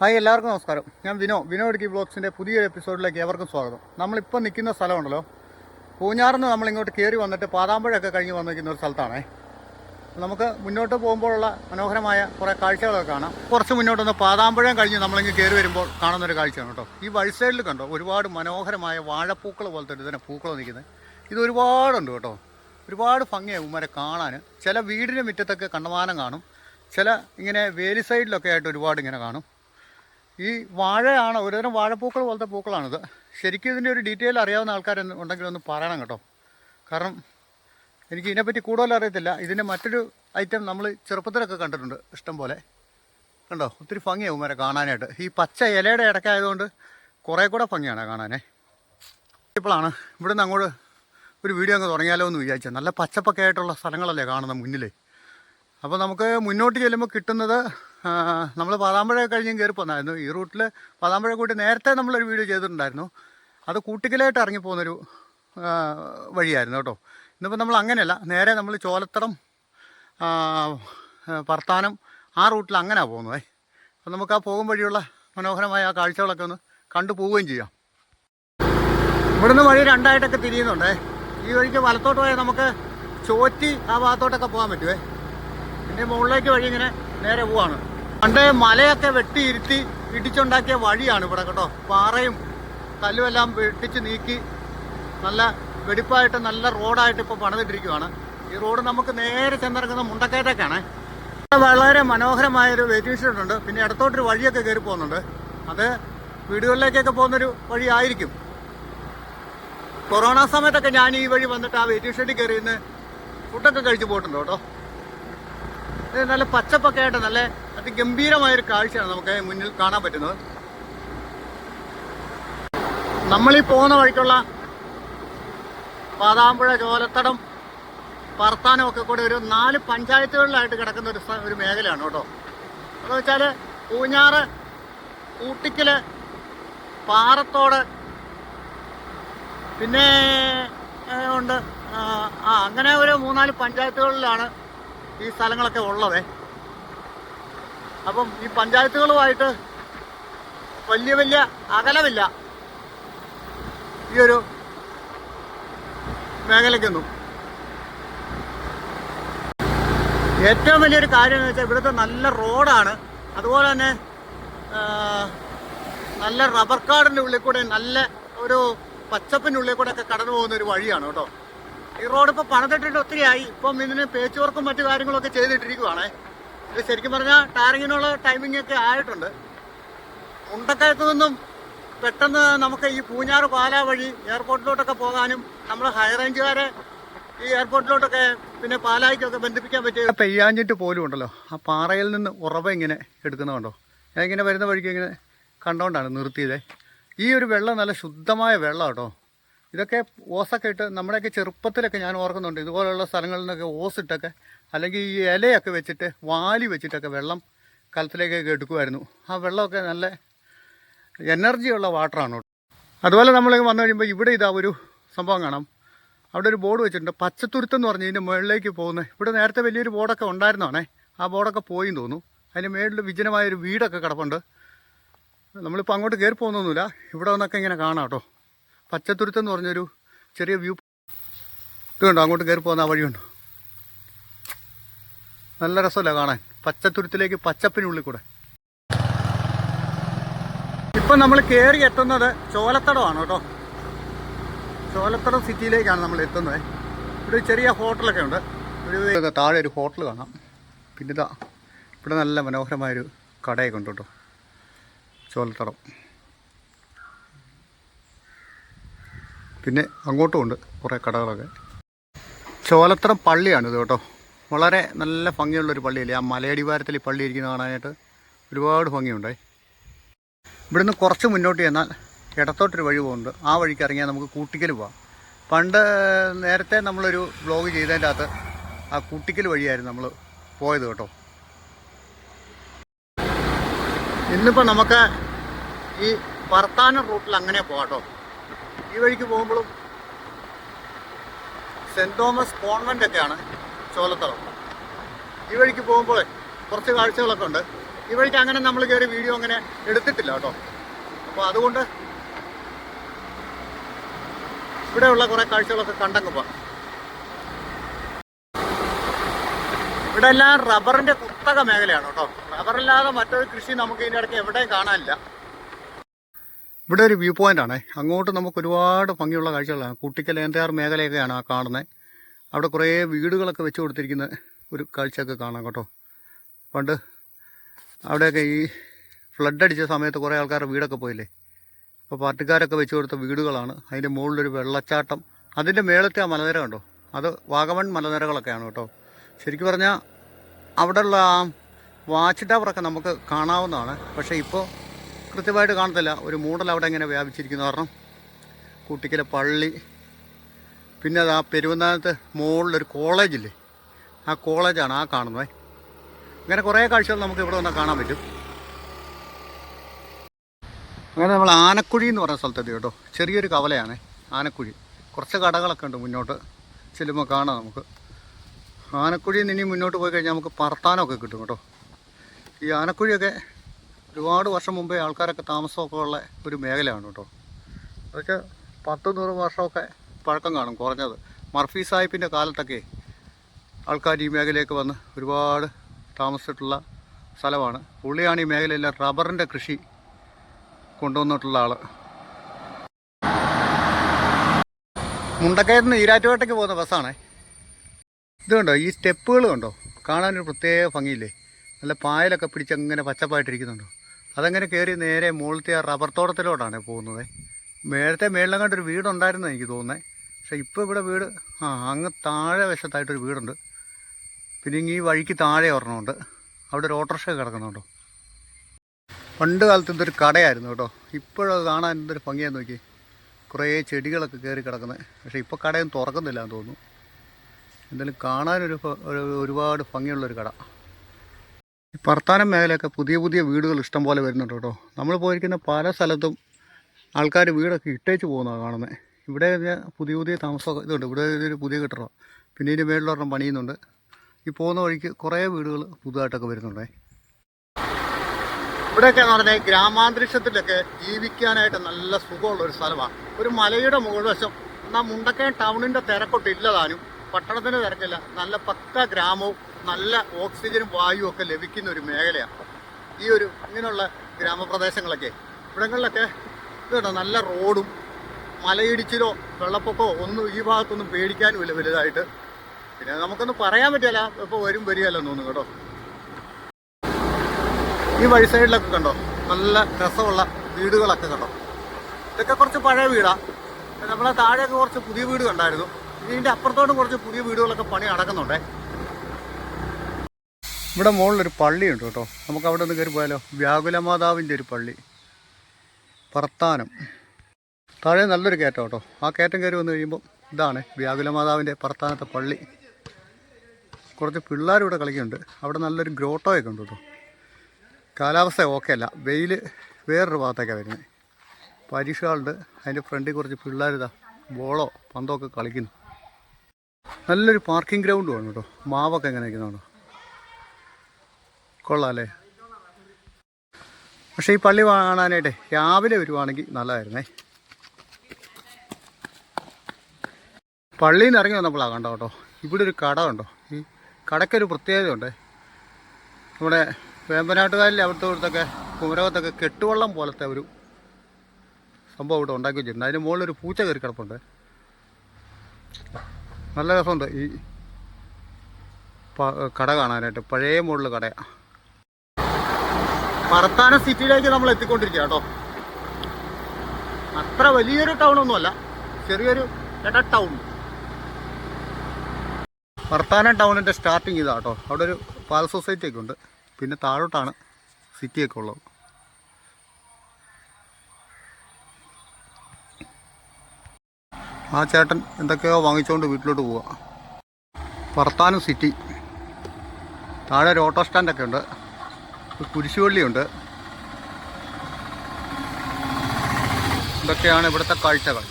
Hi എല്ലാവർക്കും നമസ്കാരം. ഞാൻ വിനോ. വിനോ ഇടുക്കി ബ്ലോഗ്സിന്റെ പുതിയൊരു എപ്പിസോഡിലേക്ക് ഏവർക്കും സ്വാഗതം. നമ്മളിപ്പോൾ നിൽക്കുന്ന സ്ഥലമുണ്ടല്ലോ. പൂഞ്ഞാറിന്ന് നമ്മൾ ഇങ്ങോട്ട് കയറി വന്നിട്ട് പാതാമ്പഴൊക്കെ കഴിഞ്ഞ് വന്നിരിക്കുന്ന ഒരു സ്ഥലത്താണ്. നമുക്ക് മുന്നോട്ട് പോകുമ്പോഴുള്ള മനോഹരമായ കുറേ കാഴ്ചകളൊക്കെ കാണാം. കുറച്ച് മുന്നോട്ടൊന്ന് പാതാമ്പഴം കഴിഞ്ഞ് നമ്മളിങ്ങ് കയറി വരുമ്പോൾ കാണുന്നൊരു കാഴ്ചയാണ് കേട്ടോ. ഈ വഴി സൈഡിൽ കണ്ടോ ഒരുപാട് മനോഹരമായ വാഴപ്പൂക്കൾ പോലത്തെ ഇതിനെ പൂക്കൾ നിൽക്കുന്നത്. ഇത് ഒരുപാടുണ്ട് കേട്ടോ. ഒരുപാട് ഭംഗിയാകും ഉമ്മരെ കാണാൻ ചില വീടിന്റെ മുറ്റത്തൊക്കെ കണ്ടമാനം കാണും. ചില ഇങ്ങനെ വേലി സൈഡിലൊക്കെ ആയിട്ട് ഒരുപാട് ഇങ്ങനെ കാണും. ഈ വാഴയാണ് ഒരുതരം വാഴപ്പൂക്കൾ പോലത്തെ പൂക്കളാണിത്. ശരിക്കും ഇതിന്റെ ഒരു ഡീറ്റെയിൽ അറിയാവുന്ന ആൾക്കാർ ഉണ്ടെങ്കിൽ ഒന്ന് പറയണം കേട്ടോ. കാരണം എനിക്ക് ഇതിനെപ്പറ്റി കൂടുതൽ അറിയത്തില്ല. ഇതിന്റെ മറ്റൊരു ഐറ്റം നമ്മൾ ചെറുപ്പത്തിലൊക്കെ കണ്ടിട്ടുണ്ട് ഇഷ്ടം പോലെ കണ്ടോ? ഒത്തിരി ഭംഗിയാവും വരെ കാണാനായിട്ട്. ഈ പച്ച ഇലയുടെ ഇടയ്ക്കായതുകൊണ്ട് കുറേ കൂടെ ഭംഗിയാണ് കാണാനേ. ഇപ്പോഴാണ് ഇവിടുന്ന് അങ്ങോട്ട് ഒരു വീഡിയോ അങ്ങ് തുടങ്ങിയാലോ എന്ന് വിചാരിച്ചത് നല്ല പച്ചപ്പൊക്കെ ആയിട്ടുള്ള സ്ഥലങ്ങളല്ലേ കാണുന്ന മുന്നിലേ. അപ്പോൾ നമുക്ക് മുന്നോട്ട് ചെല്ലുമ്പോൾ കിട്ടുന്നത് നമ്മൾ പാതാമ്പഴ കഴിഞ്ഞും കയറി പോന്നായിരുന്നു. ഈ റൂട്ടിൽ പാതാമ്പഴ കൂട്ടി നേരത്തെ നമ്മളൊരു വീഡിയോ ചെയ്തിട്ടുണ്ടായിരുന്നു. അത് കൂട്ടിക്കലായിട്ട് ഇറങ്ങി പോകുന്നൊരു വഴിയായിരുന്നു കേട്ടോ. ഇന്നിപ്പോൾ നമ്മൾ അങ്ങനെയല്ല. നേരെ നമ്മൾ ചോലത്തടം പർത്താനം ആ റൂട്ടിൽ അങ്ങനെയാണ് പോകുന്നത്. അപ്പം നമുക്ക് ആ പോകും വഴിയുള്ള മനോഹരമായ ആ കാഴ്ചകളൊക്കെ ഒന്ന് കണ്ടു പോവുകയും ചെയ്യാം. ഇവിടുന്ന് വഴി രണ്ടായിട്ടൊക്കെ തിരിയുന്നുണ്ടേ. ഈ വഴിക്ക് വലത്തോട്ട് പോയാൽ നമുക്ക് ചോറ്റി ആ ഭാഗത്തോട്ടൊക്കെ പോകാൻ പറ്റുമേ പിന്നെ മുകളിലേക്ക് വഴി ഇങ്ങനെ നേരെ പോവാണ്. പണ്ട് മലയൊക്കെ വെട്ടിയിരുത്തി ഇടിച്ചുണ്ടാക്കിയ വഴിയാണ് ഇവിടെ കേട്ടോ. പാറയും കല്ലുമെല്ലാം വെട്ടിച്ച് നീക്കി നല്ല വെടിപ്പായിട്ട് നല്ല റോഡായിട്ട് ഇപ്പോൾ പണിതിട്ടിരിക്കുവാണ്. ഈ റോഡ് നമുക്ക് നേരെ ചെന്നിറങ്ങുന്ന മുണ്ടക്കയത്തേക്കാണ് വളരെ മനോഹരമായൊരു വെയിറ്റിംഗ് ഉണ്ട്. പിന്നെ ഇടത്തോട്ടൊരു വഴിയൊക്കെ കയറി പോകുന്നുണ്ട്. അത് വീടുകളിലേക്കൊക്കെ പോകുന്നൊരു വഴി ആയിരിക്കും. കൊറോണ സമയത്തൊക്കെ ഞാൻ ഈ വഴി വന്നിട്ട് ആ വെയിറ്റിംഗ് കയറി ഇന്ന് ഫുഡൊക്കെ കഴിച്ചു പോയിട്ടുണ്ട് കേട്ടോ? നല്ല പച്ചപ്പൊക്കെ ആയിട്ട് നല്ല അതിഗംഭീരമായൊരു കാഴ്ചയാണ് നമുക്ക് മുന്നിൽ കാണാൻ പറ്റുന്നത്. നമ്മളീ പോകുന്ന വഴിക്കുള്ള പാതാമ്പുഴ ചോലത്തടം പറത്താനും ഒക്കെ കൂടെ ഒരു നാല് പഞ്ചായത്തുകളിലായിട്ട് കിടക്കുന്ന ഒരു ഒരു മേഖലയാണ് കേട്ടോ. അതെന്ന് വെച്ചാൽ പൂഞ്ഞാറ് ഊട്ടിക്കൽ പാറത്തോട് പിന്നെ ഉണ്ട്. ആ, അങ്ങനെ ഒരു മൂന്നാൽ പഞ്ചായത്തുകളിലാണ് ഈ സ്ഥലങ്ങളൊക്കെ ഉള്ളത്. അപ്പം ഈ പഞ്ചായത്തുകളുമായിട്ട് വലിയ വലിയ അകലമില്ല. ഈ ഒരു മേഖലയ്ക്കൊന്നും ഏറ്റവും വലിയൊരു കാര്യം എന്ന് വെച്ചാൽ ഇവിടുത്തെ നല്ല റോഡാണ്. അതുപോലെ തന്നെ നല്ല റബ്ബർ കാടിന്റെ ഉള്ളിൽ കൂടെ നല്ല ഒരു പച്ചപ്പിന്റെ ഉള്ളിൽ കൂടെ ഒക്കെ കടന്നു പോകുന്ന ഒരു വഴിയാണ് കേട്ടോ. ഈ റോഡ് ഇപ്പോൾ പണിതിട്ടിട്ട് ഒത്തിരി ആയി ഇപ്പം ഇതിന് പേച്ച് വർക്കും മറ്റു കാര്യങ്ങളൊക്കെ ചെയ്തിട്ടിരിക്കുവാണേ. ഇത് ശരിക്കും പറഞ്ഞാൽ ടാറിങ്ങിനുള്ള ടൈമിംഗ് ഒക്കെ ആയിട്ടുണ്ട്. മുണ്ടക്കയത്ത് നിന്നും പെട്ടെന്ന് നമുക്ക് ഈ പൂഞ്ഞാറ് പാല വഴി എയർപോർട്ടിലോട്ടൊക്കെ പോകാനും നമ്മൾ ഹൈ റേഞ്ചുകാരെ ഈ എയർപോർട്ടിലോട്ടൊക്കെ പിന്നെ പാലായിക്കൊക്കെ ബന്ധിപ്പിക്കാൻ പറ്റിയ പെയ്യാഞ്ഞിട്ട് പോലും ഉണ്ടല്ലോ. ആ പാറയിൽ നിന്ന് ഉറവ ഇങ്ങനെ എടുക്കുന്നതുണ്ടോ ഞാൻ ഇങ്ങനെ വരുന്ന വഴിക്ക് ഇങ്ങനെ കണ്ടോണ്ടാണ് നിർത്തിയത്. ഈ ഒരു വെള്ളം നല്ല ശുദ്ധമായ വെള്ളം കേട്ടോ ഇതൊക്കെ ഓസൊക്കെ ഇട്ട് നമ്മുടെയൊക്കെ ചെറുപ്പത്തിലൊക്കെ ഞാൻ ഓർക്കുന്നുണ്ട്. ഇതുപോലുള്ള സ്ഥലങ്ങളിൽ നിന്നൊക്കെ ഓസിട്ടൊക്കെ അല്ലെങ്കിൽ ഈ ഇലയൊക്കെ വെച്ചിട്ട് വാലി വെച്ചിട്ടൊക്കെ വെള്ളം കലത്തിലേക്കൊക്കെ എടുക്കുമായിരുന്നു. ആ വെള്ളമൊക്കെ നല്ല എനർജിയുള്ള വാട്ടറാണ് അതുപോലെ നമ്മൾ വന്നു കഴിയുമ്പോൾ ഇവിടെ ഇതാ ഒരു സംഭവം കാണാം. അവിടെ ഒരു ബോർഡ് വെച്ചിട്ടുണ്ട്. പച്ചത്തുരുത്തം എന്ന് പറഞ്ഞ് ഇതിന്റെ മുകളിലേക്ക് പോകുന്നത് ഇവിടെ നേരത്തെ വലിയൊരു ബോർഡൊക്കെ ഉണ്ടായിരുന്നതാണേ. ആ ബോർഡൊക്കെ പോയി തോന്നുന്നു. അതിന്റെ മേളിൽ വിജനമായൊരു വീടൊക്കെ കിടപ്പുണ്ട്. നമ്മളിപ്പോൾ അങ്ങോട്ട് കയറി പോകുന്നൊന്നുമില്ല. ഇവിടെ വന്നൊക്കെ ഇങ്ങനെ കാണാം കേട്ടോ. പച്ചത്തുരുത്ത് എന്ന് പറഞ്ഞൊരു ചെറിയ വ്യൂ ഇതുണ്ടോ? അങ്ങോട്ട് കയറി പോകുന്ന ആ വഴിയുണ്ട്? നല്ല രസമല്ല കാണാൻ. പച്ചത്തുരുത്തിലേക്ക് പച്ചപ്പിനുള്ളിൽ കൂടെ. ഇപ്പം നമ്മൾ കയറി എത്തുന്നത് ചോലത്തടമാണ് കേട്ടോ. ചോലത്തടം സിറ്റിയിലേക്കാണ് നമ്മൾ എത്തുന്നത്. ഒരു ചെറിയ ഹോട്ടലൊക്കെ ഉണ്ട്. ഒരു താഴെ ഒരു ഹോട്ടൽ കാണാം. പിന്നെ ഇതാ ഇവിടെ നല്ല മനോഹരമായൊരു കടയൊക്കെ ഉണ്ട് കേട്ടോ. ചോലത്തടം. പിന്നെ അങ്ങോട്ടും ഉണ്ട് കുറേ കടകളൊക്കെ. ചോലത്ര പള്ളിയാണിത് കേട്ടോ. വളരെ നല്ല ഭംഗിയുള്ളൊരു പള്ളിയല്ലേ? ആ മലയടിവാരത്തിൽ ഈ പള്ളി ഇരിക്കുന്ന കാണാനായിട്ട് ഒരുപാട് ഭംഗിയുണ്ടായി. ഇവിടുന്ന് കുറച്ച് മുന്നോട്ട് ചെന്നാൽ ഇടത്തോട്ടൊരു വഴി പോകുന്നുണ്ട്. ആ വഴിക്ക് ഇറങ്ങിയാൽ നമുക്ക് കൂട്ടിക്കൽ പോവാം. പണ്ട് നേരത്തെ നമ്മളൊരു ബ്ലോഗ് ചെയ്തതിന്റെ അകത്ത് ആ കൂട്ടിക്കൽ വഴിയായിരുന്നു നമ്മൾ പോയത് കേട്ടോ. ഇന്നിപ്പോൾ നമുക്ക് ഈ വർത്താനം റൂട്ടിൽ അങ്ങനെ പോകാം കേട്ടോ. ഈ വഴിക്ക് പോകുമ്പോഴും സെന്റ് തോമസ് കോൺവെന്റ് ഒക്കെയാണ് ചോലത്തളം ഈ വഴിക്ക് പോകുമ്പോൾ കുറച്ച് കാഴ്ചകളൊക്കെ ഉണ്ട്. ഈ വഴിക്ക് അങ്ങനെ നമ്മൾ കയറി വീഡിയോ അങ്ങനെ എടുത്തിട്ടില്ല കേട്ടോ. അപ്പോൾ അതുകൊണ്ട് ഇവിടെയുള്ള കുറേ കാഴ്ചകളൊക്കെ കണ്ടങ്ങ് പോവാം. ഇവിടെ എല്ലാം റബ്ബറിന്റെ കുത്തക മേഖലയാണ് കേട്ടോ. റബ്ബറില്ലാതെ മറ്റൊരു കൃഷി നമുക്ക് ഇതിന്റെ ഇടയ്ക്ക് എവിടെയും കാണാനില്ല. ഇവിടെ ഒരു വ്യൂ പോയിന്റ് ആണേ. അങ്ങോട്ട് നമുക്ക് ഒരുപാട് ഭംഗിയുള്ള കാഴ്ചകളാണ്. കുട്ടിക്കൽ ഏന്തയാർ മേഖലയൊക്കെയാണ് ആ കാണുന്നത് അവിടെ കുറേ വീടുകളൊക്കെ വെച്ച് കൊടുത്തിരിക്കുന്ന ഒരു കാഴ്ചയൊക്കെ കാണാം കേട്ടോ. പണ്ട് അവിടെയൊക്കെ ഈ ഫ്ലഡ് അടിച്ച സമയത്ത് കുറേ ആൾക്കാരുടെ വീടൊക്കെ പോയില്ലേ? അപ്പോൾ പാർട്ടിക്കാരൊക്കെ വെച്ച് കൊടുത്ത വീടുകളാണ്. അതിന്റെ മുകളിലൊരു വെള്ളച്ചാട്ടം. അതിന്റെ മേളത്തെ ആ മലനിര കണ്ടോ? അത് വാഗമൺ മലനിരകളൊക്കെയാണ് കേട്ടോ. ശരിക്കും പറഞ്ഞാൽ അവിടെയുള്ള ആ വാച്ച് ടവറൊക്കെ നമുക്ക് കാണാവുന്നതാണ്. പക്ഷേ ഇപ്പോൾ കൃത്യമായിട്ട് കാണത്തില്ല. ഒരു മൂടൽ അവിടെ ഇങ്ങനെ വ്യാപിച്ചിരിക്കുന്നു. കാരണം കുട്ടിക്കലെ പള്ളി. പിന്നെ അത് ആ പെരുവന്നാനത്ത് മുകളിലൊരു കോളേജില്ലേ ആ കോളേജാണ് ആ കാണുന്നത്. അങ്ങനെ കുറേ കാഴ്ചകൾ നമുക്ക് ഇവിടെ വന്നാൽ കാണാൻ പറ്റും. അങ്ങനെ നമ്മൾ ആനക്കുഴി എന്ന് പറയുന്ന സ്ഥലത്തെത്തി കേട്ടോ? ചെറിയൊരു കവലയാണ്. ആനക്കുഴി. കുറച്ച് കടകളൊക്കെ ഉണ്ട് മുന്നോട്ട്. ചെല്ലുമ്പോൾ കാണാം നമുക്ക്. ആനക്കുഴിയിൽ നിന്ന് ഇനി മുന്നോട്ട് പോയി കഴിഞ്ഞാൽ നമുക്ക് പറത്താനൊക്കെ കിട്ടും കേട്ടോ. ഈ ആനക്കുഴിയൊക്കെ ഒരുപാട് വർഷം മുമ്പേ ആൾക്കാരൊക്കെ താമസമൊക്കെ ഉള്ള ഒരു മേഖലയാണ് കേട്ടോ. അതൊക്കെ പത്ത് നൂറ് വർഷമൊക്കെ പഴക്കം കാണും കുറഞ്ഞത്. മർഫി സാഹിബിന്റെ കാലത്തൊക്കെ ആൾക്കാർ ഈ മേഖലയൊക്കെ വന്ന് ഒരുപാട് താമസിച്ചിട്ടുള്ള സ്ഥലമാണ്. പുള്ളിയാണ് ഈ മേഖലയിലെ റബ്ബറിന്റെ കൃഷി കൊണ്ടുവന്നിട്ടുള്ള ആൾ മുണ്ടക്കയത്ത് നിന്ന് ഈരാറ്റുപേട്ടയ്ക്ക് പോകുന്ന ബസ്സാണേ. ഇത് ഈ സ്റ്റെപ്പുകൾ കണ്ടോ? കാണാനൊരു പ്രത്യേക ഭംഗിയില്ലേ? നല്ല പായലൊക്കെ പിടിച്ച് അങ്ങനെ പച്ചപ്പായിട്ടിരിക്കുന്നുണ്ടോ? അതങ്ങനെ കയറി നേരെ മുകളിലത്തെ ആ റബ്ബർ തോട്ടത്തിലോട്ടാണ് പോകുന്നത്. നേരത്തെ മേളിലും കണ്ടൊരു വീടുണ്ടായിരുന്നു എനിക്ക് തോന്നുന്നത് പക്ഷേ ഇപ്പോൾ ഇവിടെ വീട് ആ അങ്ങ് താഴെ വശത്തായിട്ടൊരു വീടുണ്ട്. പിന്നെ ഈ വഴിക്ക് താഴെ ഒരെണ്ണമുണ്ട്. അവിടെ ഒരു ഓട്ടോറിക്ഷ കിടക്കുന്നുണ്ടോ പണ്ട് കാലത്ത് ഇതൊരു കടയായിരുന്നു കേട്ടോ. ഇപ്പോഴത് കാണാൻ എന്തൊരു ഭംഗിയാന്ന് നോക്കി കുറേ ചെടികളൊക്കെ കയറി കിടക്കുന്നത് പക്ഷേ ഇപ്പോൾ കടയൊന്നും തുറക്കുന്നില്ല എന്ന് തോന്നുന്നു. എന്തായാലും കാണാനൊരു ഒരു- ഒരുപാട് ഭംഗിയുള്ളൊരു കട. ഈ വർത്താനം മേഖലയൊക്കെ പുതിയ പുതിയ വീടുകൾ ഇഷ്ടം പോലെ വരുന്നുണ്ട് കേട്ടോ. നമ്മൾ പോയിരിക്കുന്ന പല സ്ഥലത്തും ആൾക്കാർ വീടൊക്കെ ഇട്ടേച്ച് പോകുന്നതാണ് കാണുന്നത് ഇവിടെ പുതിയ പുതിയ താമസമൊക്കെ ഇതുണ്ട്. ഇവിടെ ഒരു പുതിയ കെട്ടിടം പിന്നെ ഇതിന്റെ മേളിലൊരെണ്ണം പണിയുന്നുണ്ട്. ഈ പോകുന്ന വഴിക്ക് കുറേ വീടുകൾ പുതുതായിട്ടൊക്കെ വരുന്നുണ്ടേ. ഇവിടെയൊക്കെ എന്ന് പറഞ്ഞാൽ ഗ്രാമാന്തരീക്ഷത്തിലൊക്കെ ജീവിക്കാനായിട്ട് നല്ല സുഖമുള്ള ഒരു സ്ഥലമാണ് ഒരു മലയുടെ മുകൾ വശം എന്നാൽ മുണ്ടക്കയം ടൗണിന്റെ തിരക്കൊട്ട് ഇല്ലതാനും പട്ടണത്തിന്റെ തിരക്കില്ല. നല്ല പക്ക ഗ്രാമവും നല്ല ഓക്സിജനും വായുവും ഒക്കെ ലഭിക്കുന്ന ഒരു മേഖലയാണ്. ഈ ഒരു ഇങ്ങനെയുള്ള ഗ്രാമപ്രദേശങ്ങളൊക്കെ. ഇവിടങ്ങളിലൊക്കെ ഇതുണ്ടോ? നല്ല റോഡും മലയിടിച്ചിലോ വെള്ളപ്പൊക്കമോ ഒന്നും ഈ ഭാഗത്തൊന്നും പേടിക്കാനുമില്ല വലുതായിട്ട്. പിന്നെ നമുക്കൊന്നും പറയാൻ പറ്റില്ല. ഇപ്പോൾ വരും വരികയല്ല തോന്നുന്നു കേട്ടോ. ഈ വഴി സൈഡിലൊക്കെ കണ്ടോ? നല്ല രസമുള്ള വീടുകളൊക്കെ കണ്ടോ? ഇതൊക്കെ കുറച്ച് പഴയ വീടാണ് നമ്മളെ താഴെയൊക്കെ കുറച്ച് പുതിയ വീട് കണ്ടായിരുന്നു. ഇതിന്റെ അപ്പുറത്തോട്ടും കുറച്ച് പുതിയ വീടുകളൊക്കെ പണി നടക്കുന്നുണ്ടേ. ഇവിടെ മുകളിലൊരു പള്ളിയുണ്ട് കേട്ടോ. നമുക്ക് അവിടെ നിന്ന് കയറി പോയാലോ? വ്യാകുല മാതാവിന്റെ ഒരു പള്ളി. പറത്താനം താഴെ നല്ലൊരു കയറ്റം കേട്ടോ. ആ കയറ്റം കയറി വന്നു കഴിയുമ്പോൾ ഇതാണ് വ്യാകുല മാതാവിന്റെ പറത്താനത്തെ പള്ളി. കുറച്ച് പിള്ളേർ ഇവിടെ കളിക്കുന്നുണ്ട്. അവിടെ നല്ലൊരു ഗ്രോട്ടോയൊക്കെ ഉണ്ട് കേട്ടോ. കാലാവസ്ഥ ഓക്കെ അല്ല. വെയിൽ വേറൊരു ഭാഗത്തേക്കാണ് വരുന്നത് പരീക്ഷകളുണ്ട്. അതിന്റെ ഫ്രണ്ടിൽ കുറച്ച് പിള്ളേർ ഇതാ ബോളോ പന്തോ ഒക്കെ കളിക്കുന്നു. നല്ലൊരു പാർക്കിംഗ് ഗ്രൗണ്ടും ആണ് കേട്ടോ. മാവൊക്കെ എങ്ങനെ ഇരിക്കുന്നുണ്ടോ കൊള്ളാം അല്ലേ പക്ഷേ ഈ പള്ളി കാണാനായിട്ടേ രാവിലെ വരുവാണെങ്കിൽ നല്ലതായിരുന്നേ. പള്ളിയിൽ നിന്ന് ഇറങ്ങി വന്നപ്പോഴാണ് കണ്ടോ കേട്ടോ. ഇവിടെ ഒരു കട ഉണ്ടോ ഈ കടയ്ക്കൊരു പ്രത്യേകതയുണ്ട് നമ്മുടെ വേമ്പനാട്ടുകാരിൽ അവിടുത്തെ ഇവിടുത്തൊക്കെ കുമരകത്തൊക്കെ കെട്ടുവള്ളം പോലത്തെ ഒരു സംഭവം ഇവിടെ ഉണ്ടാക്കി വെച്ചിട്ടുണ്ട്. അതിന് മുകളിൽ ഒരു പൂച്ച കയറി കിടപ്പുണ്ട്. നല്ല രസമുണ്ട് ഈ കട കാണാനായിട്ട്. പഴയ മുകളിൽ കടയാണ് പറത്താനം സിറ്റിയിലേക്ക് നമ്മൾ എത്തിക്കൊണ്ടിരിക്കുക കേട്ടോ. അത്ര വലിയൊരു ടൗൺ ഒന്നുമല്ല. ചെറിയൊരു ടൗൺ വർത്താനം ടൗണിന്റെ സ്റ്റാർട്ടിങ് ഇതാ കേട്ടോ. അവിടെ ഒരു പാൽ സൊസൈറ്റി ഒക്കെ ഉണ്ട്. പിന്നെ താഴോട്ടാണ് സിറ്റിയൊക്കെ ഉള്ളത്. ആ ചേട്ടൻ എന്തൊക്കെയോ വാങ്ങിച്ചുകൊണ്ട് വീട്ടിലോട്ട് പോവുക പറത്താനം സിറ്റി താഴെ ഒരു ഓട്ടോ സ്റ്റാൻഡൊക്കെ ഉണ്ട്. കുരിശുപള്ളിയുണ്ട് ഇതൊക്കെയാണ് ഇവിടുത്തെ കാഴ്ചകൾ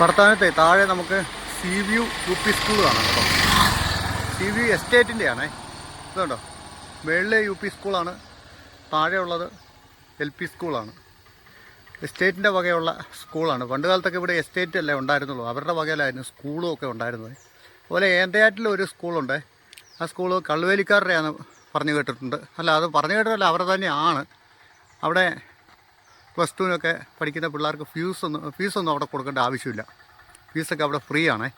ഭർത്താനത്തെ താഴെ നമുക്ക് sea view U P school കാണാം കേട്ടോ. സി വ്യൂ എസ്റ്റേറ്റിന്റെ ആണേ ഇതുണ്ടോ? മേളിലെ യു പി സ്കൂളാണ്. താഴെയുള്ളത് എൽ പി സ്കൂളാണ്. എസ്റ്റേറ്റിന്റെ വകയുള്ള സ്കൂളാണ്. പണ്ട് കാലത്തൊക്കെ ഇവിടെ എസ്റ്റേറ്റ് അല്ലേ ഉണ്ടായിരുന്നുള്ളൂ. അവരുടെ വകയിലായിരുന്നു സ്കൂളും ഒക്കെ ഉണ്ടായിരുന്നത്. അതുപോലെ ഏന്തയാറ്റിൽ ഒരു സ്കൂളുണ്ട്. ആ സ്കൂൾ കള്ളുവേലിക്കാരുടെയാണ് പറഞ്ഞു കേട്ടിട്ടുണ്ട്. അല്ല അത് പറഞ്ഞു കേട്ടതല്ല അവർ തന്നെയാണ്. അവിടെ പ്ലസ് ടുവിനൊക്കെ പഠിക്കുന്ന പിള്ളേർക്ക് ഫീസൊന്നും ഫീസൊന്നും അവിടെ കൊടുക്കേണ്ട ആവശ്യമില്ല. ഫീസൊക്കെ അവിടെ ഫ്രീ ആണേ.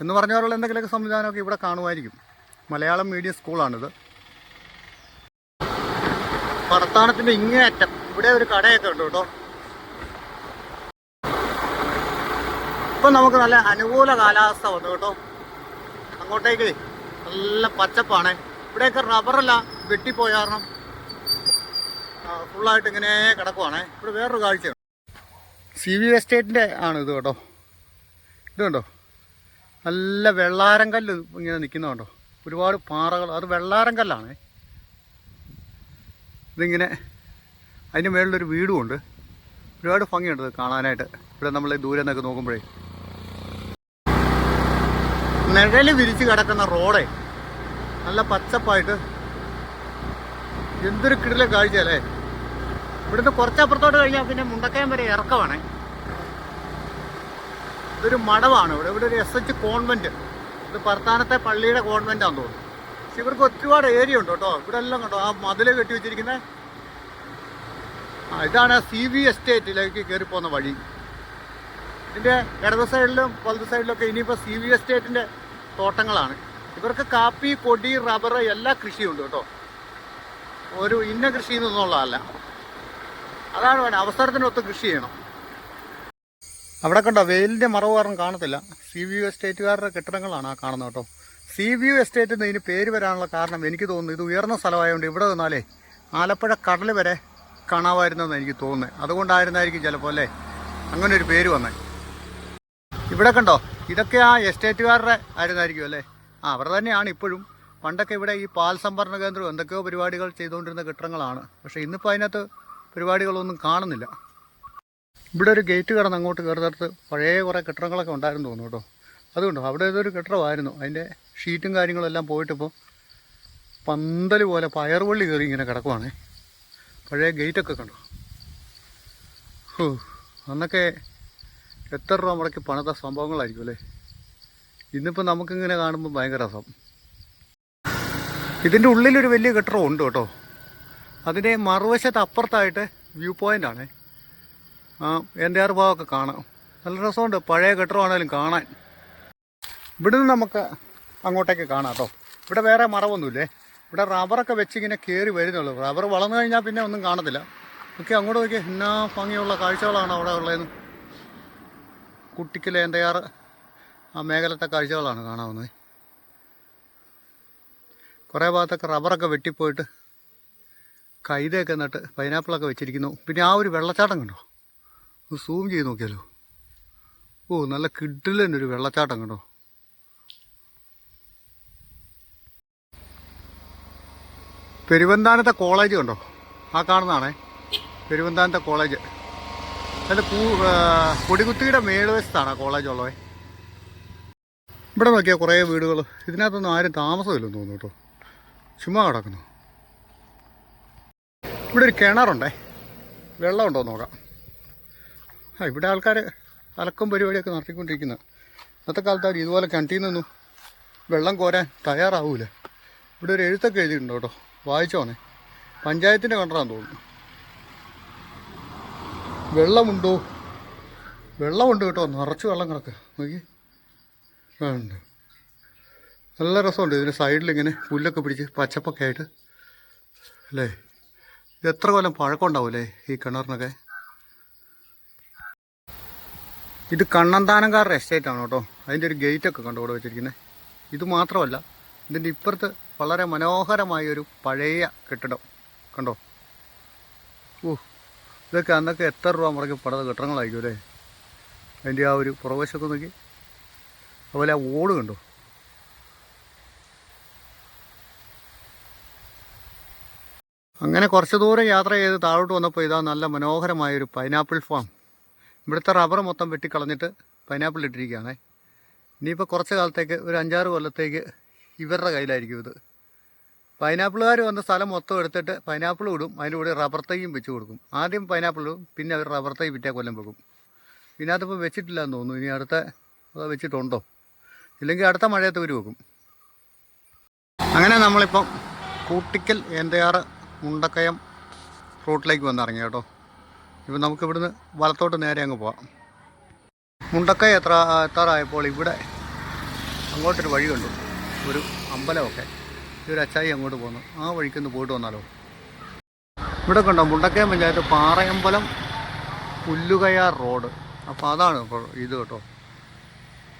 എന്ന് പറഞ്ഞ പോലുള്ള എന്തെങ്കിലുമൊക്കെ സംവിധാനമൊക്കെ ഇവിടെ കാണുമായിരിക്കും. മലയാളം മീഡിയം സ്കൂളാണിത് പടത്താണത്തിന്റെ ഇങ്ങേ അറ്റം ഇവിടെ ഒരു കടയൊക്കെ ഉണ്ട് കേട്ടോ. ഇപ്പം നമുക്ക് നല്ല അനുകൂല കാലാവസ്ഥ വന്നു കേട്ടോ. അങ്ങോട്ടേക്ക് നല്ല പച്ചപ്പാണ്. ഇവിടെയൊക്കെ റബ്ബറല്ല വെട്ടിപ്പോയ കാരണം ഫുള്ളായിട്ട് ഇങ്ങനെ കിടക്കുവാണേ. ഇവിടെ വേറൊരു കാഴ്ചയുണ്ട്. സി വി എസ്റ്റേറ്റിന്റെ ആണ് ഇത് കേട്ടോ. ഇത് കണ്ടോ? നല്ല വെള്ളാരം കല്ല് ഇങ്ങനെ നിൽക്കുന്നുണ്ടോ ഒരുപാട് പാറകൾ അത് വെള്ളാരം കല്ലാണ്. ഇതിങ്ങനെ അതിന് മേളിലൊരു വീടുമുണ്ട് ഒരുപാട് ഭംഗിയുണ്ട് കാണാനായിട്ട്. ഇവിടെ നമ്മൾ ദൂരെ നിന്നൊക്കെ നോക്കുമ്പോഴേ. നിഴൽ വിരിച്ച് കിടക്കുന്ന റോഡേ. നല്ല പച്ചപ്പായിട്ട്. എന്തൊരു കിടിലെ കാഴ്ച അല്ലേ? ഇവിടുന്ന് കുറച്ചപ്പുറത്തോട്ട് കഴിഞ്ഞാൽ പിന്നെ മുണ്ടക്കയം വരെ ഇറക്കമാണ്. ഇതൊരു മഠമാണ് ഇവിടെ. ഇവിടെ ഒരു എസ് എച്ച് കോൺവെന്റ് ഇത് പർത്താനത്തെ പള്ളിയുടെ കോൺവെന്റ് ആണെന്ന് തോന്നുന്നു. പക്ഷെ ഇവർക്ക് ഒരുപാട് ഏരിയ ഉണ്ട് കേട്ടോ. ഇവിടെ എല്ലാം കണ്ടോ? ആ മതിൽ കെട്ടി വെച്ചിരിക്കുന്നത് ആ ഇതാണ് സി വി എസ്റ്റേറ്റിലേക്ക് കയറി പോകുന്ന വഴി. ഇതിന്റെ ഇടത് സൈഡിലും വലത് സൈഡിലും ഒക്കെ ഇനിയിപ്പോൾ സി വി എസ്റ്റേറ്റിന്റെ തോട്ടങ്ങളാണ്. ഇവർക്ക് കാപ്പി കൊടി റബ്ബർ എല്ലാ കൃഷിയും ഉണ്ട് കേട്ടോ. ഒരു ഇന്ന കൃഷി എന്നുള്ളതല്ല അതാണ് വേണം അവസരത്തിനൊത്ത് കൃഷി ചെയ്യണം. അവിടെ കണ്ടോ വെയിലിന്റെ മറവ് കാരണം കാണത്തില്ല. സി വി യു എസ്റ്റേറ്റുകാരുടെ കെട്ടിടങ്ങളാണ് ആ കാണുന്നത് കേട്ടോ. സി വി യു എസ്റ്റേറ്റ് എന്ന് ഇതിന് പേര് വരാനുള്ള കാരണം എനിക്ക് തോന്നുന്നു ഇത് ഉയർന്ന സ്ഥലമായതുകൊണ്ട് ഇവിടെ നിന്നാലേ ആലപ്പുഴ കടൽ വരെ കാണാമായിരുന്നെന്ന് എനിക്ക് തോന്നുന്നത്. അതുകൊണ്ടായിരുന്നായിരിക്കും ചിലപ്പോൾ അല്ലേ? അങ്ങനെ ഒരു പേര് വന്നത്. ഇവിടെ കണ്ടോ ഇതൊക്കെ ആ എസ്റ്റേറ്റുകാരുടെ ആയിരുന്നായിരിക്കും അല്ലേ? ആ അവർ തന്നെയാണ് ഇപ്പോഴും. പണ്ടൊക്കെ ഇവിടെ ഈ പാൽ സംഭരണ കേന്ദ്രം എന്തൊക്കെയോ പരിപാടികൾ ചെയ്തുകൊണ്ടിരുന്ന കെട്ടിടങ്ങളാണ്. പക്ഷേ ഇന്നിപ്പോൾ അതിനകത്ത് പരിപാടികളൊന്നും കാണുന്നില്ല. ഇവിടെ ഒരു ഗേറ്റ് കടന്ന് അങ്ങോട്ട് കയറുന്നിടത്ത് പഴയ കുറേ കെട്ടിടങ്ങളൊക്കെ ഉണ്ടായിരുന്നു തോന്നുന്നു കേട്ടോ. അതുകൊണ്ടോ? അവിടെ ഏതൊരു കെട്ടിടമായിരുന്നു. അതിന്റെ ഷീറ്റും കാര്യങ്ങളും എല്ലാം പോയിട്ടിപ്പോൾ പന്തൽ പോലെ പയറുവള്ളി കയറി ഇങ്ങനെ കിടക്കുവാണ്. പഴയ ഗേറ്റൊക്കെ കണ്ടോ? ഹോ അന്നൊക്കെ എത്ര രൂപ മുടക്കി പണിത സംഭവങ്ങളായിരിക്കും അല്ലേ? ഇന്നിപ്പോൾ നമുക്കിങ്ങനെ കാണുമ്പോൾ ഭയങ്കര രസം. ഇതിന്റെ ഉള്ളിലൊരു വലിയ കെട്ടിടം ഉണ്ട് കേട്ടോ. അതിന്റെ മറുവശത്ത് അപ്പുറത്തായിട്ട് വ്യൂ പോയിന്റ് ആണ്. ആ എന്റെ ആറ് ഭാഗമൊക്കെ കാണാം. നല്ല രസമുണ്ട്. പഴയ കെട്ടിടമാണേലും കാണാൻ. ഇവിടുന്ന് നമുക്ക് അങ്ങോട്ടേക്ക് കാണാം കേട്ടോ. ഇവിടെ വേറെ മറവൊന്നുമില്ലേ? ഇവിടെ റബ്ബറൊക്കെ വെച്ച് ഇങ്ങനെ കയറി വരുന്നുള്ളൂ. റബ്ബർ വളർന്നു കഴിഞ്ഞാൽ പിന്നെ ഒന്നും കാണത്തില്ല. ഓക്കെ അങ്ങോട്ട് നോക്കിയാൽ എന്നാ ഭംഗിയുള്ള കാഴ്ചകളാണ് അവിടെ ഉള്ളതെന്ന്. കുട്ടിക്കൽ എന്റെയാറ് ആ മേഖലത്തെ കാഴ്ചകളാണ് കാണാവുന്നത്. കുറേ ഭാഗത്തൊക്കെ റബ്ബറൊക്കെ വെട്ടിപ്പോയിട്ട് കൈതയൊക്കെ നട്ട് പൈനാപ്പിളൊക്കെ വെച്ചിരിക്കുന്നു. പിന്നെ ആ ഒരു വെള്ളച്ചാട്ടം കണ്ടോ? ഒന്ന് സൂം ചെയ്ത് നോക്കിയാലോ? ഓ നല്ല കിഡിലന്നെ ഒരു വെള്ളച്ചാട്ടം കണ്ടോ? പെരുവന്താനത്തെ കോളേജ് കണ്ടോ? ആ കാണുന്നതാണേ. പെരുവന്താനത്തെ കോളേജ്. അതിന്റെ പൂ കൊടികുത്തിയുടെ മേളുവശത്താണ് ആ കോളേജ് ഉള്ളത്? ഇവിടെ നോക്കിയാൽ കുറേ വീടുകൾ ഇതിനകത്തൊന്നും ആരും താമസമില്ലെന്ന് തോന്നുന്നു കേട്ടോ. ചുമ്മാ കിടക്കുന്നു. ഇവിടെ ഒരു കിണറുണ്ടേ. വെള്ളമുണ്ടോ നോക്കാം. ആ ഇവിടെ ആൾക്കാർ അലക്കും പരിപാടിയൊക്കെ നടത്തിക്കൊണ്ടിരിക്കുന്നത് ഇന്നത്തെ കാലത്ത് അവർ ഇതുപോലെ കിണറ്റിൽ നിന്നും വെള്ളം കോരാൻ തയ്യാറാവൂല. ഇവിടെ ഒരു എഴുത്തൊക്കെ എഴുതിയിട്ടുണ്ട് കേട്ടോ. വായിച്ചോണേ പഞ്ചായത്തിന്റെ കണ്ടറാന്ന് തോന്നുന്നു. വെള്ളമുണ്ടോ? വെള്ളമുണ്ട് കേട്ടോ. നിറച്ച് വെള്ളം കിടക്കുക നോക്കി ഉണ്ട് നല്ല രസമുണ്ട് ഇതിന് സൈഡിൽ ഇങ്ങനെ പുല്ലൊക്കെ പിടിച്ച് പച്ചപ്പൊക്കെ ആയിട്ട്. അല്ലേ? ഇത് എത്ര കൊല്ലം പഴക്കം ഉണ്ടാവൂലേ ഈ കിണറിനൊക്കെ? ഇത് കണ്ണന്താനംകാരുടെ ആണ് കേട്ടോ. അതിന്റെ ഒരു ഗേറ്റൊക്കെ കണ്ടു ഇവിടെ വെച്ചിരിക്കുന്നത് ഇത് മാത്രമല്ല ഇതിന്റെ ഇപ്പുറത്ത് വളരെ മനോഹരമായ ഒരു പഴയ കെട്ടിടം കണ്ടോ? ഓ ഇതൊക്കെ അന്നൊക്കെ എത്ര രൂപ മുടക്കി പടത കെട്ടിടങ്ങളായിരിക്കും അല്ലേ? അതിന്റെ ആ ഒരു പുറവശമൊക്കെ നോക്കി അതുപോലെ ആ ഓട് കണ്ടോ? അങ്ങനെ കുറച്ച് ദൂരം യാത്ര ചെയ്ത് താഴോട്ട് വന്നപ്പോൾ ഇതാ നല്ല മനോഹരമായ ഒരു പൈനാപ്പിൾ ഫാം ഇവിടുത്തെ റബ്ബർ മൊത്തം വെട്ടിക്കളഞ്ഞിട്ട് പൈനാപ്പിൾ ഇട്ടിരിക്കുകയാണേ. ഇനിയിപ്പോൾ കുറച്ച് കാലത്തേക്ക് ഒരു അഞ്ചാറ് കൊല്ലത്തേക്ക് ഇവരുടെ കയ്യിലായിരിക്കും ഇത്. പൈനാപ്പിളുകാർ വന്ന സ്ഥലം മൊത്തം എടുത്തിട്ട് പൈനാപ്പിൾ ഇടും അതിന്റെ കൂടെ റബ്ബർ തൈയും വെച്ച് കൊടുക്കും. ആദ്യം പൈനാപ്പിൾ ഇടും പിന്നെ അവർ റബ്ബർ തൈ വിറ്റേ കൊല്ലം വെക്കും. ഇതിനകത്തിപ്പോൾ വെച്ചിട്ടില്ല എന്ന് തോന്നുന്നു. ഇനി അടുത്ത വെച്ചിട്ടുണ്ടോ? ഇല്ലെങ്കിൽ അടുത്ത മഴയത്ത് ഒരു വെക്കും. അങ്ങനെ നമ്മളിപ്പം കൂട്ടിക്കൽ ഏന്തയാറ് മുണ്ടക്കയം റൂട്ടിലേക്ക് വന്നിറങ്ങി കേട്ടോ. ഇപ്പം നമുക്ക് ഇവിടുന്ന് വലത്തോട്ട് നേരെ അങ്ങ് പോവാം. മുണ്ടക്കയം എത്ര എത്താറായപ്പോൾ ഇവിടെ അങ്ങോട്ടൊരു വഴി കണ്ടു. ഒരു അമ്പലമൊക്കെ. ഒരു അച്ചായി അങ്ങോട്ട് പോകുന്നു ആ വഴിക്കൊന്ന് പോയിട്ട് വന്നാലോ. ഇവിടെ കണ്ടോ മുണ്ടക്കയം പഞ്ചായത്ത് പാറയമ്പലം പുല്ലുകയാർ റോഡ്. അപ്പോൾ അതാണ് ഇത് കേട്ടോ.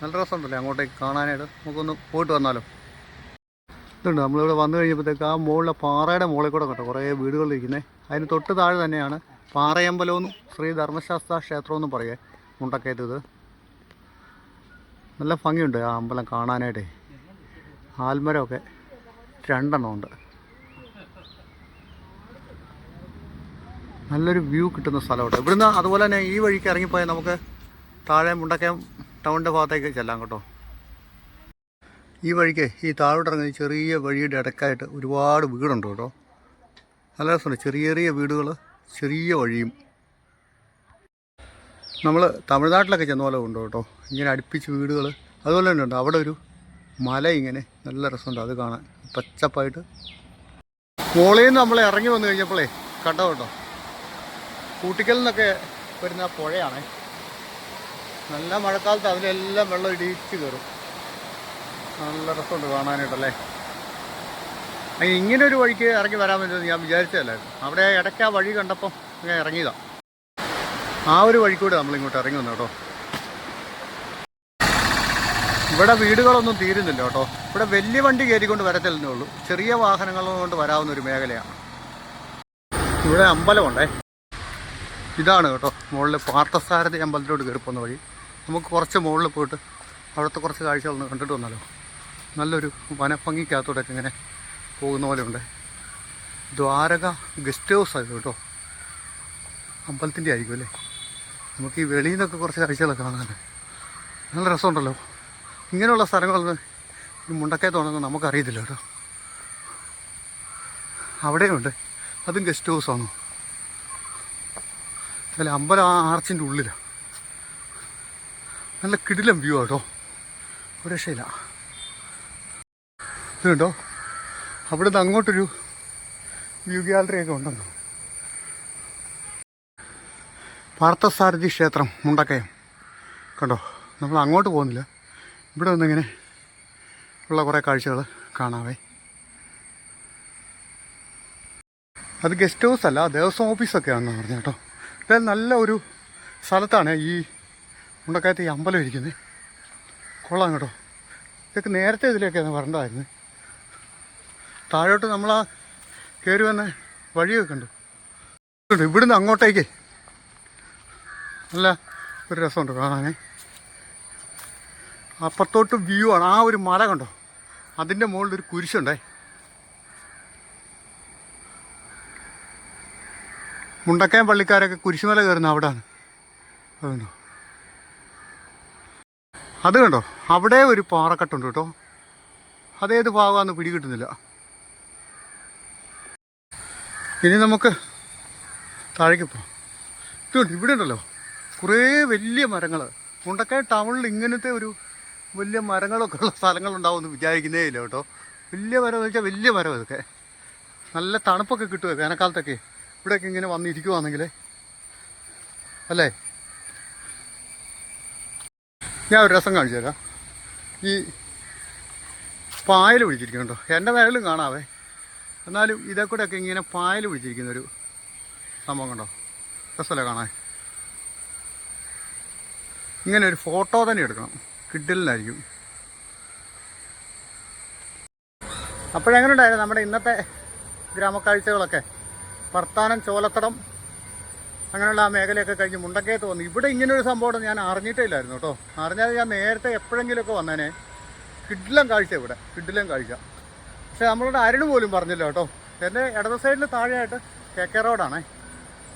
നല്ല രസമുണ്ടല്ലേ അങ്ങോട്ടേക്ക് കാണാനായിട്ട്? നമുക്കൊന്ന് പോയിട്ട് വന്നാലോ. ഇതുണ്ട് നമ്മളിവിടെ വന്നു കഴിഞ്ഞപ്പോഴത്തേക്ക് ആ മുകളിലെ പാറയുടെ മുകളിൽ കൂടെ കേട്ടോ കുറേ വീടുകളിരിക്കുന്നത് അതിന് തൊട്ട് താഴെ തന്നെയാണ് പാറയമ്പലമെന്നും ശ്രീ ധർമ്മശാസ്ത്ര ക്ഷേത്രമെന്നും പറയേ മുണ്ടക്കയത്ത് ഇത്. നല്ല ഭംഗിയുണ്ട് ആ അമ്പലം കാണാനായിട്ടേ. ആൽമരമൊക്കെ രണ്ടെണ്ണം ഉണ്ട്. നല്ലൊരു വ്യൂ കിട്ടുന്ന സ്ഥലമുണ്ട് ഇവിടുന്ന് അതുപോലെ തന്നെ ഈ വഴിക്ക് ഇറങ്ങിപ്പോയാൽ നമുക്ക് താഴെ മുണ്ടക്കയം ടൗണിന്റെ ഭാഗത്തേക്ക് ചെല്ലാം കേട്ടോ. ഈ വഴിക്ക് ഈ താഴോട്ടിറങ്ങി ചെറിയ വഴിയുടെ ഇടക്കായിട്ട് ഒരുപാട് വീടുണ്ട് കേട്ടോ. നല്ല രസമുണ്ട്. ചെറിയ ചെറിയ വീടുകൾ ചെറിയ വഴിയും. നമ്മൾ തമിഴ്നാട്ടിലൊക്കെ ചെന്ന പോലെ ഉണ്ട് കേട്ടോ. ഇങ്ങനെ അടുപ്പിച്ച് വീടുകൾ. അതുപോലെ തന്നെ ഉണ്ട്. അവിടെ ഒരു മല ഇങ്ങനെ നല്ല രസമുണ്ട്. അത് കാണാൻ പച്ചപ്പായിട്ട്. മുകളിൽ നിന്ന് നമ്മൾ ഇറങ്ങി വന്നു കഴിഞ്ഞപ്പോഴേ കണ്ടോ കേട്ടോ. കൂട്ടിക്കൽ നിന്നൊക്കെ വരുന്ന പുഴയാണേ. നല്ല മഴക്കാലത്ത് അതിലെല്ലാം വെള്ളം ഇടിച്ച് കയറും നല്ല രസമുണ്ട് കാണാനായിട്ടല്ലേ? അങ്ങനെ ഇങ്ങനെ ഒരു വഴിക്ക് ഇറങ്ങി വരാൻ പറ്റുമെന്ന് ഞാൻ വിചാരിച്ചതല്ലായിരുന്നു. അവിടെ ഇടയ്ക്ക് ആ വഴി കണ്ടപ്പോൾ അങ്ങനെ ഇറങ്ങിയതാ. ആ ഒരു വഴിക്കൂടെ നമ്മളിങ്ങോട്ട് ഇറങ്ങി വന്നു കേട്ടോ. ഇവിടെ വീടുകളൊന്നും തീരുന്നില്ല കേട്ടോ. ഇവിടെ വലിയ വണ്ടി കയറിക്കൊണ്ട് വരത്തില്ലെന്നേ ഉള്ളൂ. ചെറിയ വാഹനങ്ങൾ കൊണ്ട് വരാവുന്ന ഒരു മേഖലയാണ്. ഇവിടെ അമ്പലമുണ്ടേ. ഇതാണ് കേട്ടോ. മുകളിൽ പാർത്ഥസാരഥി അമ്പലത്തിലോട്ട് കയറി പോകുന്ന വഴി. നമുക്ക് കുറച്ച് മുകളിൽ പോയിട്ട് അവിടുത്തെ കുറച്ച് കാഴ്ചകളൊന്ന് കണ്ടിട്ട് വന്നാലോ? നല്ലൊരു വനഭംഗിക്കകത്തോടൊക്കെ ഇങ്ങനെ പോകുന്ന പോലെ ഉണ്ട് ദ്വാരക ഗസ്റ്റ് ഹൗസ് ആയിരുന്നു കേട്ടോ. അമ്പലത്തിന്റെ ആയിരിക്കും അല്ലേ? നമുക്ക് ഈ വെളിയിൽ നിന്നൊക്കെ കുറച്ച് കാഴ്ചകളൊക്കെ കാണാൻ നല്ല രസമുണ്ടല്ലോ. ഇങ്ങനെയുള്ള സ്ഥലങ്ങളൊന്നും ഈ മുണ്ടക്കയത്തോണെന്ന് നമുക്കറിയത്തില്ല കേട്ടോ. അവിടെയുണ്ട് അതും ഗസ്റ്റ് ഹൗസാണോ? അല്ല അമ്പലം ആ ആർച്ചിന്റെ ഉള്ളിലാണ് നല്ല കിടിലം വ്യൂ ആട്ടോ. ഒരു രക്ഷയില്ല. ഇതുണ്ടോ അവിടെ അവിടുന്ന് അങ്ങോട്ടൊരു വ്യൂ ഗാലറി ഒക്കെ ഉണ്ടെന്നോ. പാർത്ഥസാരഥി ക്ഷേത്രം മുണ്ടക്കയം. കണ്ടോ? നമ്മൾ അങ്ങോട്ട് പോകുന്നില്ല. ഇവിടെ വന്നിങ്ങനെ ഉള്ള കുറേ കാഴ്ചകൾ കാണാവേ. അത് ഗസ്റ്റ് ഹൗസ് അല്ല ദേവസ്വം ഓഫീസൊക്കെയാണെന്ന് പറഞ്ഞു കേട്ടോ. അതായത് നല്ല ഒരു സ്ഥലത്താണ് ഈ മുണ്ടക്കയത്ത് ഈ അമ്പലം ഇരിക്കുന്നത് കൊള്ളാം കേട്ടോ. ഇതൊക്കെ നേരത്തെ ഇതിലേക്കാണ് വരണ്ടായിരുന്നു താഴോട്ട് നമ്മളാ കയറി വന്ന വഴിയൊക്കെ ഉണ്ട്. ഇവിടുന്ന് അങ്ങോട്ടേക്ക്. അല്ല ഒരു രസമുണ്ട് കാണാനേ. അപ്പുറത്തോട്ട് വ്യൂ ആണ്. ആ ഒരു മല കണ്ടോ? അതിന്റെ മുകളിൽ ഒരു കുരിശുണ്ടേ. മുണ്ടക്കയം പള്ളിക്കാരൊക്കെ കുരിശുമല കയറുന്ന അവിടെയാണ് അതുണ്ടോ അത് കണ്ടോ? അവിടെ ഒരു പാറക്കെട്ടുണ്ട് കേട്ടോ. അതേത് ഭാഗമാണെന്ന് പിടികിട്ടുന്നില്ല. ഇനി നമുക്ക് താഴേക്ക് പോകാം ഇതുണ്ട് ഇവിടെ ഉണ്ടല്ലോ. കുറേ വലിയ മരങ്ങൾ മുണ്ടക്കയം ടൗണിൽ ഇങ്ങനത്തെ ഒരു വലിയ മരങ്ങളൊക്കെ ഉള്ള സ്ഥലങ്ങളുണ്ടാവുമെന്ന് വിചാരിക്കുന്നേ ഇല്ല കേട്ടോ. വലിയ മരം എന്ന് വെച്ചാൽ വലിയ മരം ഇതൊക്കെ. നല്ല തണുപ്പൊക്കെ കിട്ടുമോ വേനൽക്കാലത്തൊക്കെ. ഇവിടെയൊക്കെ ഇങ്ങനെ വന്നിരിക്കുവാണെങ്കിൽ അല്ലേ? ഞാൻ ഒരു രസം കാണിച്ചു തരാം. ഈ പായൽ പിടിച്ചിരിക്കുന്നുണ്ടോ? എന്റെ മേലും കാണാവേ. എന്നാലും ഇതേ കൂടെയൊക്കെ ഇങ്ങനെ പായൽ പിടിച്ചിരിക്കുന്നൊരു സംഭവം കണ്ടോ? രസമല്ലേ കാണാൻ? ഇങ്ങനെ ഒരു ഫോട്ടോ തന്നെ എടുക്കണം. കിഡിലിനായിരിക്കും. അപ്പോഴെങ്ങനെ ഉണ്ടായിരുന്നു നമ്മുടെ ഇന്നത്തെ ഗ്രാമക്കാഴ്ചകളൊക്കെ വർത്താനം ചോലത്തടം അങ്ങനെയുള്ള ആ മേഖലയൊക്കെ കഴിഞ്ഞ് മുണ്ടക്കയത്ത് വന്നു. ഇവിടെ ഇങ്ങനൊരു സംഭവം ഞാൻ അറിഞ്ഞിട്ടേ ഇല്ലായിരുന്നു കേട്ടോ. അറിഞ്ഞാൽ ഞാൻ നേരത്തെ എപ്പോഴെങ്കിലുമൊക്കെ വന്നേനെ. കിഡിലം കാഴ്ച ഇവിടെ. കിഡിലം കാഴ്ച. പക്ഷെ നമ്മളോട് അരുണ് പോലും പറഞ്ഞില്ല കേട്ടോ. എന്റെ ഇടത് സൈഡിൽ താഴെയായിട്ട് കെ കെ റോഡാണേ.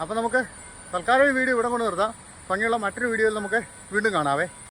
അപ്പോൾ നമുക്ക് തൽക്കാലം ഈ വീഡിയോ ഇവിടെ കൊണ്ട് നിർത്താം. ഭംഗിയുള്ള മറ്റൊരു വീഡിയോയിൽ നമുക്ക് വീണ്ടും കാണാവേ.